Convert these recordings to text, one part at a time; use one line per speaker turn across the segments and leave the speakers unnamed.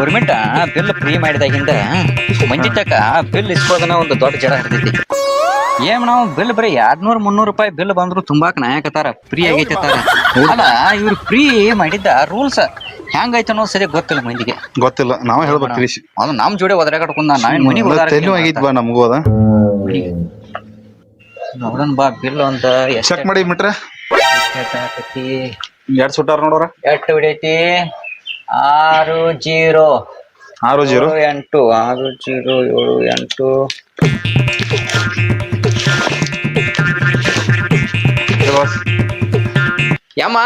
Government bill free ಮಾಡಿದಾಗಿಂದ ಮಂದಿ ತಕ bill ಇಸ್ಕೋದನ್ನ ಒಂದು ದೊಡ್ಡ ಜಡ ಹಿಡಿದೈತಿ ಏನ್ ನಾವು ಬಿಲ್ ಬರೀ ಎರಡ್ನೂರ್ ಮುನ್ನೂರು ರೂಪಾಯಿ ಬಿಲ್ ಬಂದ್ರು ತುಂಬಾಕ್ ನಾಯಕತಾರ ಫ್ರೀ ಆಗೈತೆ ತಾರ ಅಲ್ಲ ಇವ್ರು ಫ್ರೀ ಮಾಡಿದ್ದ ರೂಲ್ಸ್ ಹೆಂಗೈತೆ ಅನ್ನೋದು ಸರಿ ಗೊತ್ತಿಲ್ಲ ಮಂದಿಗೆ.
ಗೊತ್ತಿಲ್ಲ ನಾವ್ ಹೇಳ್ಬೇಕು ತಿಳಿಸಿ.
ಅದು ನಮ್ ಜೋಡಿ ಒದರಾಗಡ್ಕೊಂಡ ನಾವೇನ್ ಮನಿಗ್
ಆಗೈತ್ ಬಾ ನಮಗೂ ಅದ?
ನೋಡನ್ ಬಾ ಬಿಲ್ ಅಂತ
ಚೆಕ್ ಮಾಡಿ ಮಿಟ್ರ
ಎಷ್ಟಾಕತಿ
ಎರಡ್ ಸುಟ್ಟಾರ ನೋಡೋರ?
ಎಷ್ಟು ಹೊಡೈತಿ ಆರು ಜೀರೋ.
ಆರು ಜೀರೋ?
ಎಂಟು. ಆರು ಜೀರೋ ಏಳು ಎಂಟು. ಯಮ್ಮ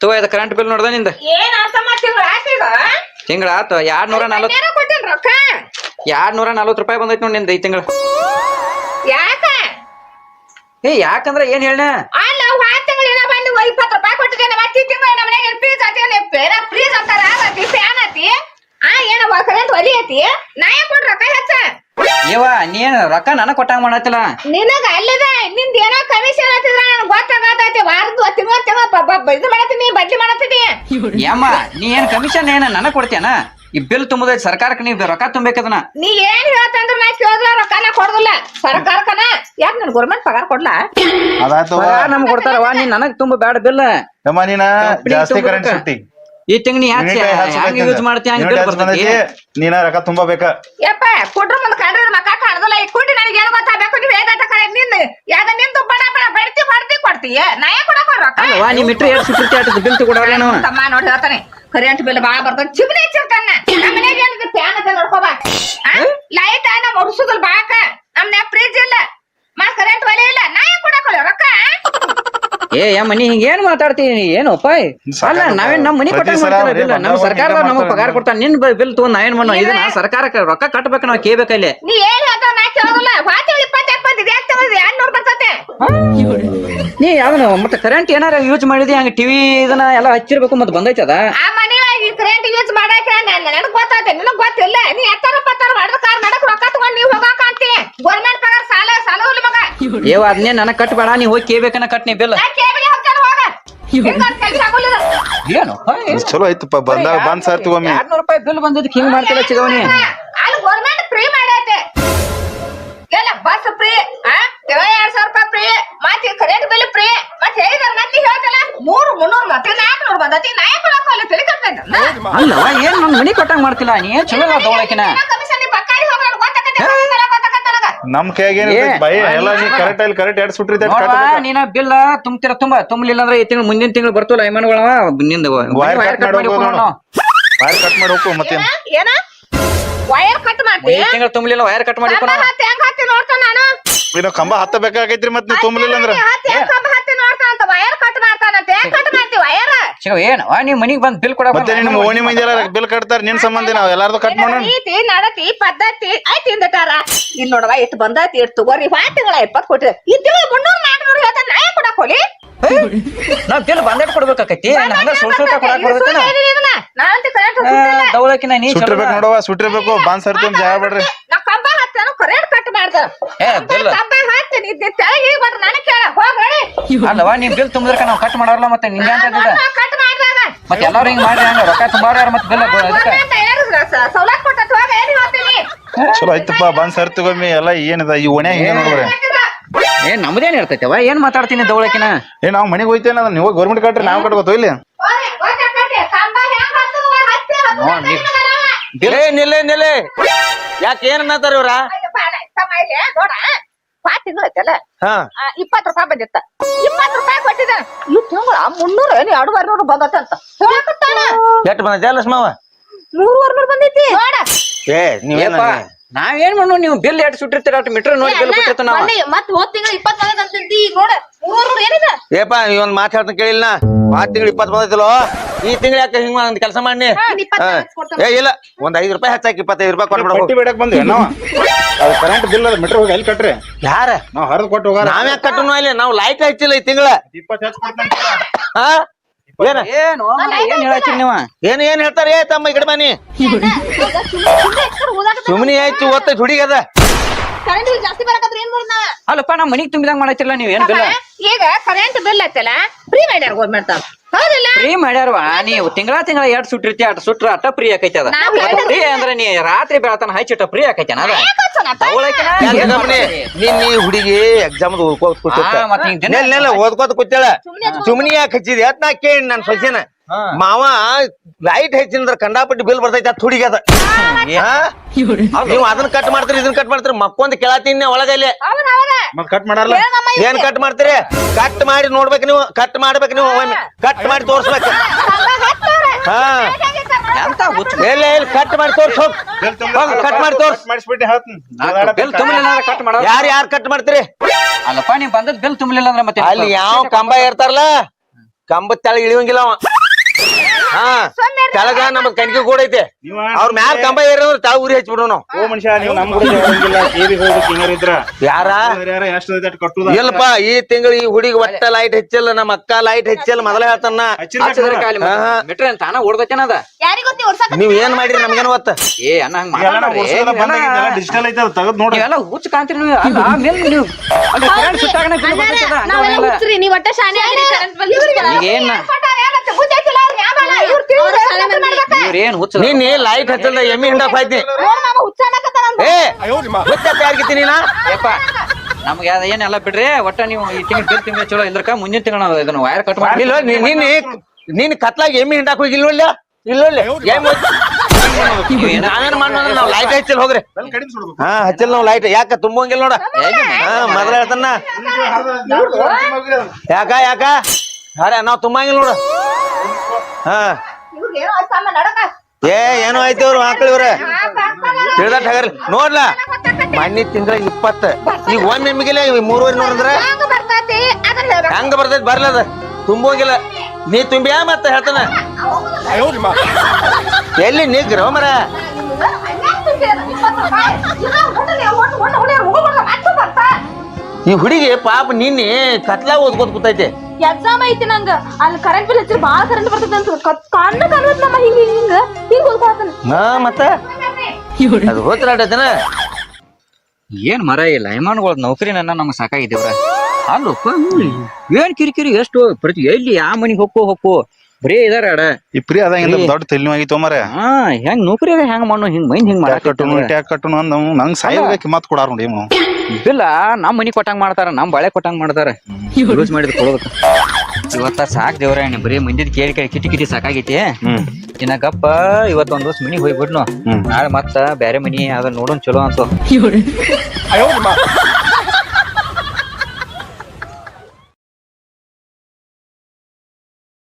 ತಗೋ ಇದು ಕರೆಂಟ್ ಬಿಲ್ ನೋಡ್ದ ನಿಂದ.
ಏನ್ ಅರ್ಥ ಮಾಡ್ತಿದ್ರ ಆಟೀಗ
ತಿಂಗಳ ಆತು ಎರಡ್ ನೂರ ನಲ್ವತ್
ಏನೋ ಕೊಟ್ಟಿನ್ ರೊಕ್ಕ.
ಎರಡ್ ನೂರ ನಲ್ವತ್ ರೂಪಾಯಿ ಬಂದೈತಿ ನೋಡಿ ನಿಂದ ಈ ತಿಂಗಳ.
ಯಾಕ?
ಏ ಯಾಕಂದ್ರ ಏನ್ ಹೇಳ
ಅಲ್ಲ ತಿಂಗಳು ಏನೋ ಬಂದು ಇಪ್ಪತ್ತು ರೂಪಾಯಿ ಕೊಟ್ಟಿದ್ದೇನೆ ಮತ್ತೆ ಈ ತಿಂಗಳು ನಮ್ಮ ಮನೆಗೆ ಫ್ರೀಜ್ ಆತಿ ಬೇರೆ ಫ್ರೀಜ್ ಅಂತಾರ ಆತಿ ಫ್ಯಾನ್ ಆತಿ ಆ ಏನೋ ಕರೆಂಟ್ ಒಲಿ ಐತಿ ನಾ ಯಾಕೆ ಕೊಡ್ ರೊಕ್ಕ ಹೆಚ್ಚ
ಏವ ನೀನ್ ರೊಕ್ಕ ನನಗ್ ಕೊಟ್ಟಂಗ ಮಾಡತ್ತಿಲ್ಲ
ನಿನಗ ಅಲ್ಲದ ನಿಂದ ಏನೋ ಕಮಿಷನ್ ಹತ್ತಿದ್ರ ನನಗೆ ಗೊತ್ತಾಗತೈತಿ ವಾರದ್ದು ತಿಂಗಳ ತಿಂಗಳ ಇದು ಮಾಡತ್ತೀನಿ ಬಡ್ಲಿ ಮಾಡತ್ತೀನಿ
ಯಮ್ಮ ನೀ ಏನ್ ಕಮಿಷನ್ ಏನ ನನಗ್ ಕೊಡ್ತೀಯನ ಈ ಬಿಲ್ ತುಂಬುದೈತಿ ಸರ್ಕಾರಕ್ಕೆ ನೀವ್ ರೊಕ್ಕ ತುಂಬಬೇಕದನ್ನ
ನೀ ಏನ್ ಹೇಳ್ತಂದ್ರ ನಾ ಕೇಳಿದ್ರ ರೊಕ್ಕ ನಾ ಕೊಡುದಿಲ್ಲ ಸರ್ಕಾರಕ್ಕನ ಯಾಕೆ ನನ್ ಗೌರ್ಮೆಂಟ್ ಪಗಾರ ಕೊಡ್ಲಾ
ಅದಾಯ್ತು
ನಮ್ಗ್ ಕೊಡ್ತಾರವ ನೀನ್ ನನಗ್ ತುಂಬ ಬೇಡ ಬಿಲ್
ಯಮ್ಮ ನೀನ
ಕಂಪ್ನಿ
ಜಾಸ್ತಿ ಕರೆಂಟ್
ತುಂಬ್ಬೇಕ.
ಸುಟ್ಟಿ
ಈ ತಿಂಗ್ ನೀ
ಯೂನಿಟ್ ಹಚ್ಚ
ಹೆಂಗ್
ಬೇಕಂದ.
ಯೂಸ್ ಮಾಡ್ತೀಯ? ಹಂಗ್ ಬಿಲ್
ಹಚ್ಚ
ಬರ್ತೈತಿ
ಬಂದೈತಿ, ನೀನ ರೊಕ್ಕ ತುಂಬಾ ಬೇಕ?
ಯಪ್ಪ ಕೊಟ್ರ ಮುಂದ್ ಕಂಡ್ರ ಮಕ್ಕ ಕಾಣದಲ್ಲ. ಈ ಕುಂಡಿ ನನಗೆ ಏನು ಗೊತ್ತಾಗಬೇಕು ನೀವು ಏದಾಟ ಕಡೆ ನಿನ್ನ ಯಾವ್ದ ನಿಂದು ಬಡ ಬಡ ಬಡ್ತಿ ಬಡ್ತಿ ಕೊಡ್ತೀಯ ನಯ ಕೊಡಕ ರೊಕ್ಕ
ಅಲ್ವಾ ನೀ ಮಿಟ್ರ್ ಎರಡು ಸುಟ್ಟಿರ್ತಿ ಅಷ್ಟು ಬಿಲ್ ತಗೊಡಲ್ಲ ನಾವು
ತಮ್ಮ ನೋಡಿ ಹೇಳ್ತಾನೆ. ಕರೆಂಟ್ ಬಿಲ್ ಬಾಳ ಬರ್ತದ ಚಿಮ್ನಿ ಹಚ್ಚಿರ್ತಾನ. ನಮ್ಮ ಮನೆಗೆ ಏನಿದೆ? ಫ್ಯಾನ್ ಅದ ನೋಡ್ಕೋಬ ಲೈಟ್ ನಮ್ಮ ಹುಡ್ಸುದಲ್ ಬಾಕ ನಮ್ನ ಫ್ರಿಜ್ ಇಲ್ಲ. ಮತ್ ಕರೆಂಟ್ ಒಲೆ ಇಲ್ಲ. ನಯ ಕೊಡಕ ರೊಕ್ಕ
ಏ ಯಮ್ಮ ನೀ ಹಿಂಗ ಏನ್ ಮಾತಾಡ್ತೀನಿ? ಏನು ಅಲ್ಲ ನಾವೇನ್ ನಮ್ ಮನಿ
ಪ್ರತಿ
ಕೊಟ್ಟ
ಸಲ
ಮಾಡ್ತಿಲ್ಲ
ಅವ್ರೇ
ಬಿಲ್ ನಮ್
ಸರ್ಕಾರ
ನಮಗ್ ಪಗಾರ ಕೊಡ್ತಾನ ನಿನ್ ಬಿಲ್ ತಗೊಂಡ್ ನಾವೇನ್ ಮಾಡೋ ಇದನ್ನ ಸರ್ಕಾರಕ್ಕೆ ರೊಕ್ಕ ಕಟ್ಬೇಕು ನಾವ್ ಕೇಬೇಕಲ್ಲಿ
ನೀ ಏನ್ ಹೇಳ್ತಾವ ನಾ ಕೇಳೋದಿಲ್ಲ. ವಾತಿ ಇಪ್ಪತ್ತು ಎಪ್ಪತ್ತು ಇದೆ ಆಗ್ತದೆ ಎರಡ್ ನೂರ್ ಬರ್ತತೆ
ನೀ ಯಾವನ ಮತ್ತೆ ಕರೆಂಟ್ ಏನಾರ ಯೂಸ್ ಮಾಡಿದಿ ಹಂಗ ಟಿವಿ ಇದನ್ನ ಎಲ್ಲ ಹಚ್ಚಿರ್ಬೇಕು ಮತ್ತೆ ಬಂದೈತದ? ಅದ
ಆ ಈ ಕರೆಂಟ್ ಯೂಸ್ ಮಾಡಾಕ ನನಗ್ ಗೊತ್ತಾಯ್ತು ನಿನಗ್ ಗೊತ್ತಿಲ್ಲ. ನೀ ಎತ್ತರ ಪತ್ತಾರ ಮಾಡಿದ ಕಾರ್ ಮಾಡಕ್ ರೊಕ್ಕ ತಗೊಂಡ್ ನೀವ್ ಹೋಗಾಕ ಅಂತಿ ಗೌರ್ಮೆಂಟ್ ಪಗಾರ ಸಾಲ ಸಾಲ ಇಲ್ಲ ಮಗ.
ಏವ್ ಅದನ್ನೇ ನನಗ್ ಕಟ್ಬೇಡ. ನೀ ಹೋಗಿ ಕೇಬೇಕನ ಕಟ್ನಿ ಬಿಲ್.
ನಾ ಕೇಬಲ್ ಹೋಗ್ತಾನ ಹೋಗ. ಕೆಲ್ಸ ಆಗೋಲ್ಲ
ಏನು?
ಚಲೋ ಆಯ್ತಪ್ಪ ಬಂದಾಗ ಬಂದ್ ಸಾರ್ ತಗೊಮ್ಮಿ
ಎರಡ್ನೂರು ರೂಪಾಯಿ ಬಿಲ್ ಬಂದಿದ್ದಕ್ಕೆ ಹಿಂಗ್ ಮಾಡ್ತಿಲ್ಲ ಚಿಗವನಿ
ಅಲ್ಲಿ ಗೌರ್ಮೆಂಟ್ ಫ್ರೀ ಮಾಡೈತೆ. ಎಲ್ಲ ಬಸ್ ಫ್ರೀ ಆ? ಎರಡ್ ಸಾವಿರ ರೂಪಾಯಿ ಫ್ರೀ ಮತ್ತೆ ಕರೆಂಟ್ ಬಿಲ್ ಫ್ರೀ ಮತ್ತೆ ಹೇಳಿದಾರ ಮತ್ತೆ ಹೇಳ್ತಲ್ಲ? ಮೂರು ಮುನ್ನೂರು ಮತ್ತೆ ಬಂದತಿ ನಾ ಯಾಕೆ ಕೊಡಕ್ಕೆ ತಲೆ ಕಟ್ಬೇಕು
ಅಲ್ಲವ ಏನ್ ನನ್ ಮನಿ ಕೊಟ್ಟಂಗ್ ಮಾಡ್ತಿಲ್ಲ? ನೀ ಏನ್ ಚಲೋ
ಕಮಿಷನ್ ಹೋಗ ಗೊತ್ತಾಗತ್ತೆ ನನಗ.
ನಮ್ ಎಲ್ಲ ನೀ ಕರೆಕ್ಟ್ ಅಲ್ಲಿ ಕರೆಕ್ಟ್ ಎರಡು
ನೀನ ಬಿಲ್ಲ ತುಂಬ್ತಿರ ತುಂಬ. ತುಂಬಲಿಲ್ಲ ಅಂದ್ರೆ ಈ ತಿಂಗಳು ಮುಂದಿನ ತಿಂಗಳು ಬರ್ತಲ್ಲ ಐಮನ್ಗಳವ ನಿಂದ ವೈರ್ ಕಟ್ ಮಾಡಿ.
ಕಟ್ ಹೋಗು
ಏನ? ವೈರ್ ಕಟ್ ಮಾಡ್ತಿ?
ಈ ತಿಂಗಳು ತುಂಬಲಿಲ್ಲ ವೈರ್ ಕಟ್ ಮಾಡಿ
ಹೆಂಗ್ ನೋಡ್ತಾನ ನಾನು?
ಇನ್ನು ಕಂಬ ಹತ್ತ ಬೇಕಾಗೈತ್ರಿ ಮತ್ ನೀವ್ ತುಂಬಲಿಲ್ಲ ಅಂದ್ರೆ?
ಹತ್ತಿ ಹೆಂಗ್ ಕಂಬ ಹತ್ತಿ ನೋಡ್ತಾನಂತ ವೈರ್ ಕಟ್ ಮಾಡ್ತಾನಂತ ಹೆಂಗ್ ಕಟ್ ಮಾಡ್ತಿ ವೈರ್
ಚಿಗವ ಏನವ ನೀವ್ ಮನಿಗ್ ಬಂದ್ ಬಿಲ್ ಕೊಡ
ಮತ್ತೆ ನಿಮ್ ಓಣಿ ಮಂದಿ ಎಲ್ಲ ಬಿಲ್ ಕಟ್ತಾರ ನಿನ್ ಸಂಬಂಧ ನಾವ್ ಎಲ್ಲಾರ್ದು ಕಟ್ ಮಾಡೋಣ.
ರೀತಿ ನಡತಿ ಪದ್ಧತಿ ಐತಿ ಇಂದಟಾರ ಇಲ್ಲಿ ನೋಡವ ಇಟ್ ಬಂದೈತಿ ಇಟ್ ತಗೋರಿ ಇಪ್ಪತ್ ಈ ತಿಂಗಳು ಮುನ್ನೂರ್ ನಾಲ್ಕುನೂರು ಹೇಳ್ತಾನೆ ನಾ ಯಾಕೆ ಕೊಡಕ್ ಹೋಲಿ.
ನಾವ್ ಬಿಲ್ ಬಂದೇಟ್ ಕೊಡ್ಬೇಕಾಕತಿ. ಹಂಗ ಕೊಡಕ್ ನೀ ಚಲೋ
ಸುಟ್ಟಿರ್ಬೇಕು ನೋಡವ ಸುಟ್ಟಿರ್ಬೇಕು ಬಾನ್ ಸರ್ತಿ ಜಾಗ ಬಿಡ್ರಿ.
ನಾ ಕಂಬ ಹತ್ತಾನು ಕರೆಂಟ್ ಕಟ್ ಮಾಡ್ದ.
ಏ, ಬಿಲ್.
ಕಂಬ ಹತ್ತೀನಿ ತೆಳಗಿ ಬಂದ್ರ ನನಗೆ ಕೇಳ ಹೋಗ್ ಹೇಳಿ.
ಅಲ್ಲವಾ ನೀವ್ ಬಿಲ್ ತುಂಬಿದ್ರಕ ನಾವ್ ಕಟ್ ಮಾಡಾರಲ್ಲ ಮತ್ತೆ ನಿಂಗೆ ಅಂತ ಮತ್ತೆ ಎಲ್ಲಾರು ಹಿಂಗ್ ಮಾಡಿ ಹಂಗ ರೊಕ್ಕ ಯಾರು ಮತ್ತೆ ಬಿಲ್ ಅದಕ್ಕ.
ಸೌಲತ್ ಕೊಟ್ಟ
ಚಲೋ ಆಯ್ತಪ್ಪ ಬಂದ್ ಸರ್ ತಗೊಮ್ಮಿ ಎಲ್ಲ ಏನಿದೆ ಈ ಓಣ್ಯಾಗ ಹಿಂಗೆ ನೋಡ್ರಿ.
ಏ ನಮ್ದೇನ್ ಇರ್ತೈತವ ಏನ್ ಮಾತಾಡ್ತೀನಿ ದೌಳಕಿನ?
ಏ ನಾವು ಮನೆಗೆ ಹೋಯ್ತೇನ ನೀವು ಗೌರ್ಮೆಂಟ್ ಕಟ್ರಿ ನಾವು ಕಟ್ಕೋತೀವಿ ಇಲ್ಲಿ.
ನಿಲ್ಲೆ ನಿಲ್ಲೆ. ಯಾಕೆ ಏನ್ ಅನ್ನತಾರ ಇವ್ರ? ಹಾ.
ಇಪ್ಪತ್ ರೂಪಾಯಿ ಬಂದಿತ್ತ. ಇಪ್ಪತ್ ರೂಪಾಯಿ ಕೊಟ್ಟಿದ್ದ. ಈ ತಿಂಗಳ ಮುನ್ನೂರ ಏನು ಬರ್ನೂರು ಬಂದತ್ತ ಅಂತ. ಹೇಳಕತ್ತಾನ
ಎಷ್ಟು ಬಂದ ಲಕ್ಷ್ಮವ
ನೂರು ಬರ್ನೂರು ಬಂದೈತಿ. ನೋಡ
ಏ ನೀವೇನ
ನಾವೇನ್ ಮಾಡೋ ನೀವು ಬಿಲ್ ಎಟ್ ಸುಟ್ಟಿರ್ತೀರ ಅಟ್ ಮೀಟರ್ ನೋಡಿ ಬಿಲ್ ಬಿಟ್ಟಿರ್ತ ನಾವು.
ಮತ್ ಹೋದ್ ತಿಂಗಳ ಇಪ್ಪತ್ ಬಂದೈತಿ ಈಗ ನೋಡ ಮೂರುವರೆ ನೂರು ಏನಿದೆ?
ಏಪ ನೀವ್ ಒಂದ್ ಮಾತ್ ಹೇಳ್ತಾನ ಕೇಳಿಲ್ಲ ಆ ತಿಂಗಳು ಇಪ್ಪತ್ ಬಂದೈತಿಲೋ ಈ ತಿಂಗಳ ಯಾಕೆ ಹಿಂಗ ಒಂದ್ ಕೆಲಸ ಮಾಡಿ. ಏ ಇಲ್ಲ ಒಂದ್ ಐದ್ ರೂಪಾಯಿ ಹೆಚ್ಚಾಕಿ ಇಪ್ಪತ್ತೈದು ರೂಪಾಯಿ
ಕೊಟ್ಬಿಡ.
ಕೊಟ್ಬಿಡ್ಬೇಕು
ಬಿಡಕ್ ಬಂದ್ವಿ ನಾವು ಅದು ಕರೆಂಟ್ ಬಿಲ್ ಅದ ಮೀಟರ್ ಹೋಗಿ ಎಲ್ಲಿ ಕಟ್ರಿ?
ಯಾರ?
ನಾವ್ ಹರಿದು ಕೊಟ್ಟು ಹೋಗಾರ.
ನಾವ್ ಯಾಕೆ ಕಟ್ಟನು ಇಲ್ಲಿ? ನಾವ್ ಲೈಟ್ ಹಚ್ಚಿಲ್ಲ ಈ ತಿಂಗಳ.
ಕೊಡ್ತಾನೆ
ಹಾ? ಏನ?
ಏನು ಏನ್ ಹೇಳತ್ತೀರಿ ನೀವ?
ಏನ್ ಏನ್ ಹೇಳ್ತಾರ? ಏ ತಮ್ಮ ಈ ಕಡೆ ಬನ್ನಿ. ಸುಮ್ನಿ ಆಯ್ತು ಒತ್ತ ಹುಡುಗದ
ಕರೆಂಟ್ ಬಿಲ್ ಜಾಸ್ತಿ ಬರಕತ್ರ ಏನ್
ಅಲ್ಲಪ್ಪ ನಮ್ ಮನಿಗ್ ತುಂಬಿದಂಗ್ ಮಾಡತ್ತಿಲ್ಲ ನೀವ್ ಏನ್
ಈಗ ಕರೆಂಟ್ ಬಿಲ್ ಐತಲ್ಲ ಫ್ರೀ ಮಾಡ್ಯಾರ ಗೌರ್ಮೆಂಟ್ ಹೌದಿಲ್ಲ
ಫ್ರೀ ಮಾಡ್ಯಾರವಾ? ನೀವು ತಿಂಗಳ ತಿಂಗಳ ಎರಡ್ ಸುಟ್ಟಿರ್ತಿ ಅಟ್ ಸುಟ್ರ ಅಟ್ಟ ಫ್ರೀ ಆಕೈತಿ ಅದ.
ನಾವ್
ಫ್ರೀ ಅಂದ್ರೆ ನೀ ರಾತ್ರಿ ಬೆಳತನ ಹಚ್ಚಿಟ್ಟ ಫ್ರೀ ಆಕೈತಿ ಅದ?
ಹುಡುಗಿ ಎಕ್ಸಾಮ್ ಓದ್ಕೋತ ಕೂತ
ಆ, ಮತ್ತ್ ಹಿಂಗ್ ದಿನ-
ನೆಲ್ ನೆಲ್ಲ ಓದ್ಕೋತ ಕೂತಾಳ
ಸುಮ್ನೆ
ಯಾಕೆ ಹಚ್ಚಿದ್ಯಾ ಅತ್ ನಾ ಕೇಳಿ ನನ್ ಸೊಸೆನ. ಮಾವ ಲೈಟ್ ಹೆಚ್ಚಿನದ್ರ ಕಂಡಾಪಟ್ಟಿ ಬಿಲ್ ಬರ್ತೈತೆ ಹುಡುಗಿ ಅದ. ನೀವು ಅದನ್ನ ಕಟ್ ಮಾಡ್ತೀರಿ ಇದನ್ನ ಕಟ್ ಮಾಡ್ತೀರಿ ಮಕ್ಕೊಂದ್ ಕೇಳತ್ತೀನಿ ಒಳಗಲ್ಲಿ.
ಕಟ್ ಮಾಡಲ್ಲ
ಏನ್ ಕಟ್ ಮಾಡ್ತೀರಿ? ಕಟ್ ಮಾಡಿ ನೋಡ್ಬೇಕು ನೀವು ಕಟ್ ಮಾಡ್ಬೇಕು ನೀವು ಕಟ್ ಮಾಡಿ ತೋರ್ಸ್ಬೇಕು. ಹಾ?
ಎಂತ ಹುಚ್ಚ?
ಕಟ್ ಮಾಡಿ ತೋರ್ಸ್. ಹೋಗ್ ಕಟ್ ಮಾಡಿ ತೋರ್ಸ್.
ಮಾಡಿಸ್ಬಿಟ್ಟು ಹೇಳ್ತೀನಿ.
ಯಾರ್ ಯಾರ್ ಕಟ್ ಮಾಡ್ತೀರಿ?
ಅಲ್ಲಪ್ಪ ನೀವು ಬಂದದ್ ಬಿಲ್ ತುಂಬಲಿಲ್ಲ ಅಂದ್ರೆ ಮತ್ತೆ
ಅಲ್ಲಿ ಯಾವ ಕಂಬ ಇರ್ತಾರಲ್ಲ ಕಂಬದ ತಳ ಇಳಿಯಂಗಿಲ್ಲ ಅವ. ಹಾ ಕೆಳಗ ನಮ್ದ್ ಕಣಿಕೆ ಕೂಡ ಐತೆ. ಅವ್ರ ಮ್ಯಾಲ ಕಂಬ ಏರಿದ್ರೆ ತೆಳ ಉರಿ ಹಚ್ಬಿಡು ನಾವು
ಓ ಮನುಷ್ಯ ನೀವು ನಮ್ ಕೂಡ ಹೇಳಂಗಿಲ್ಲ ಕೇಳಿ ಹೋಗ್ಬೇಕು ಹಿಂಗಾರ ಇದ್ರ.
ಯಾರ?
ಯಾರ ಎಷ್ಟು ಐತೆ ಅಷ್ಟ್ ಕಟ್ಟುದ?
ಇಲ್ಲಪ್ಪ ಈ ತಿಂಗಳು ಈ ಹುಡುಗಿ ಒಟ್ಟ ಲೈಟ್ ಹೆಚ್ಚಲ್ಲ ನಮ್ಮ ಅಕ್ಕ ಲೈಟ್ ಹೆಚ್ಚಲ್ಲ ಮೊದಲ ಹೇಳ್ತಾನ.
ಹಚ್ಚಿದ್ರೆ ಕಾಲಿ
ಹಾ, ಹಾ.
ಮಿಟ್ರೆ ಅಂತ ತಾನ ಓಡ್ದೈತೇನ ಅದ.
ಯಾರಿಗ್ ಗೊತ್ತಿ ಓಡ್ಸಕ
ನೀವ್ ಏನ್ ಮಾಡಿರಿ ನಮ್ಗೇನ್ ಗೊತ್ತ?
ಏ ಅಣ್ಣ ಹಂಗ ಮಾಡ್ಬೇಡ್ರಿ.
ಡಿಜಿಟಲ್ ಐತೆ ಅದು ತೆಗೆದ್ ನೋಡ್ರಿ.
ನೀವೆಲ್ಲ ಹುಚ್ಚ ಕಾಂತೀರಿ ನೀವು. ಅಲ್ಲ ಆಮೇಲೆ ನೀವು. ಅಲ್ಲಿ current ಸುಟ್ಟಾಗನ bill ಬರ್ತೈತದ,
ನಾವೆಲ್ಲ
ಹಂಗಲ್ಲ.
ಹುಚ್ಚ್ರಿ ನೀವ್ ಒಟ್ಟ ಶಾನೆ ಆಗ್ರಿ ಕರೆಂಟ್ ಬಂದ್
ಈಗ ಏನ್ ಏನ್ ಹುಚ್ಚ
ನೀನ್ ಲೈಟ್ ಹಚ್ಚಲ್ದ ಎಮ್ಮಿ ಹಿಂಡಕ್ ಹೋಯ್ತಿ.
ಅಂದ.
ಏ ಗೊತ್ತಪ್ಪ ಯಾರ್ಗಿತ್ತಿ ನೀನ?
ಯಪ್ಪ ನಮ್ಗೆ ಅದ ಏನೆಲ್ಲ ಬಿಡ್ರಿ ಒಟ್ಟ ನೀವು ಈ ತಿಂಗಳು ಬಿಲ್ ತಿಂಗಳ ಚಲೋ ಇದ್ರಕ ಮುಂದಿನ ತಿಂಗಳ ನಾವು ಇದನ್ನ ವೈರ್ ಕಟ್ ಮಾಡಿ
ಇಲ್ಲ ನೀನ್ ನೀನ್ ಕತ್ಲಾಗ ಎಮ್ಮಿ ಹಿಂಡಕ್ ಹೋಗಿಲ್ವಲ್ಲ ಇಲ್ಲ ನಾವೇನ್ ಮಾಡೋದ್ರ ನಾವ್ ಲೈಟ್ ಹಚ್ಚಿಲ್ಲ ಹೋಗ್ರಿ. ಹಾ ಹಚ್ಚಿಲ್ಲ ನಾವ್ ಲೈಟ್ ಯಾಕ ತುಂಬಂಗಿಲ್ಲ ನೋಡ. ಹಾ ಮೊದಲ ಹೇಳ್ತಾನ. ಯಾಕ ಯಾಕ? ಅರೆ ನಾವ್ ತುಂಬಂಗಿಲ್ಲ ನೋಡ. ಹಾ. ಏ ಏನೋ ಐತಿ ಅವ್ರು ಆಕಳ ಇವ್ರ. ತಿಳಿದಟ್ ನೋಡ್ಲಾ? ಮಣ್ಣಿ ತಿಂಗಳ ಇಪ್ಪತ್ತ. ಈಗ ಒಂದ್ ನಿಮ್ಗಿಲ್ಲ ಮೂರುವರೆ ನೋಡಿದ್ರೆ ಹಂಗ ಬರ್ತೈತಿ? ಬರ್ಲದ ತುಂಬೋಗಿಲ್ಲ. ನೀ ತುಂಬ್ಯಾ ಮತ್ತೆ ಹೇಳ್ತಾನ? ಎಲ್ಲಿ ನಿಗ್ರ ಮರ. ಈ ಹುಡುಗಿ ಪಾಪ ನಿನ್ನೆ ಕತ್ಲಾ ಓದ್ಕೋತ ಕೂತೈತೆ.
ಎಕ್ಸಾಮ್ ಐತಿ ನಂಗ. ಅಲ್ಲಿ ಕರೆಂಟ್ ಬಿಲ್ ಹಚ್ಚಿರ ಬಾಳ ಕರೆಂಟ್ ಬರ್ತದ ಅಂತ ಕಣ್ಣ ಕಣ್ವತ್ ನಮ್ಮ ಹಿಂಗ ಹಿಂಗ ಹಿಂಗ ಹೋಗ್ತಾನ
ಹಾ ಮತ್ತ? ಅದು
ಏನ್ ಮರ ಇಲ್ಲ ಹೆಮಾನ್ಗಳ ನೌಕರಿ ನನ್ನ ನಮ್ಗೆ ಸಾಕಾಗಿದ್ದೇವ್ರ ಅಲ್ಲಪ್ಪ ಏನ್ ಕಿರಿಕಿರಿ ಎಷ್ಟು ಪ್ರತಿ ಎಲ್ಲಿ ಯಾವ ಮನಿಗ್ ಹೋಗೋ ಹೋಗೋ ಬರೇ ಇದಾರ ಅಡ
ಈ ಪ್ರಿಯ ಅದಂಗಿಂದ ದೊಡ್ಡ ತೆಲಿನೂ ಆಗಿತ್ತು ಮರ
ಹಾ ಹೆಂಗ್ ನೌಕರಿ ಹೆಂಗ್ ಮಾಡು ಹಿಂಗ್ ಮೈನ್ ಹಿಂಗ್
ಮಾಡ ಕಟ್ಟುನು
ಮಾಡಾಕಟ್ಟನು
ಟ್ಯಾಕ್ ಕಟ್ಟುನು ಅಂದ್ ನಂಗ್ ಸಾಯಿಗೆ ಕಿಮ್ಮತ್ ಕೊಡಾರ ನೋಡಿ
ಇದಿಲ್ಲ ನಮ್ ಮನಿ ಕೊಟ್ಟಂಗ್ ಮಾಡ್ತಾರ ನಮ್ ಬಳೆ ಕೊಟ್ಟಂಗ್ ಮಾಡ್ತಾರ. ಯೂಸ್ ಮಾಡಿದ್ ಕೊಡ್ಬೇಕು ಇವತ್ತ ಸಾಕ್ ದೇವ್ರ ಬರೀ ಮಂದಿದ್ ಕೇಳಿ ಕೇಳಿ ಕಿಟಿ ಕಿಟಿ ಸಾಕಾಗೈತಿ. ಇನ್ನ ಗಪ್ಪ ಇವತ್ತ ಒಂದ್ ದಿವಸ ಮನಿಗ್ ಹೋಗ್ಬಿಡ್ನು ನಾಳೆ ಮತ್ತ ಬ್ಯಾರೆ ಮನಿ ಅದ ನೋಡೋನ್ ಚಲೋ ಅಂತ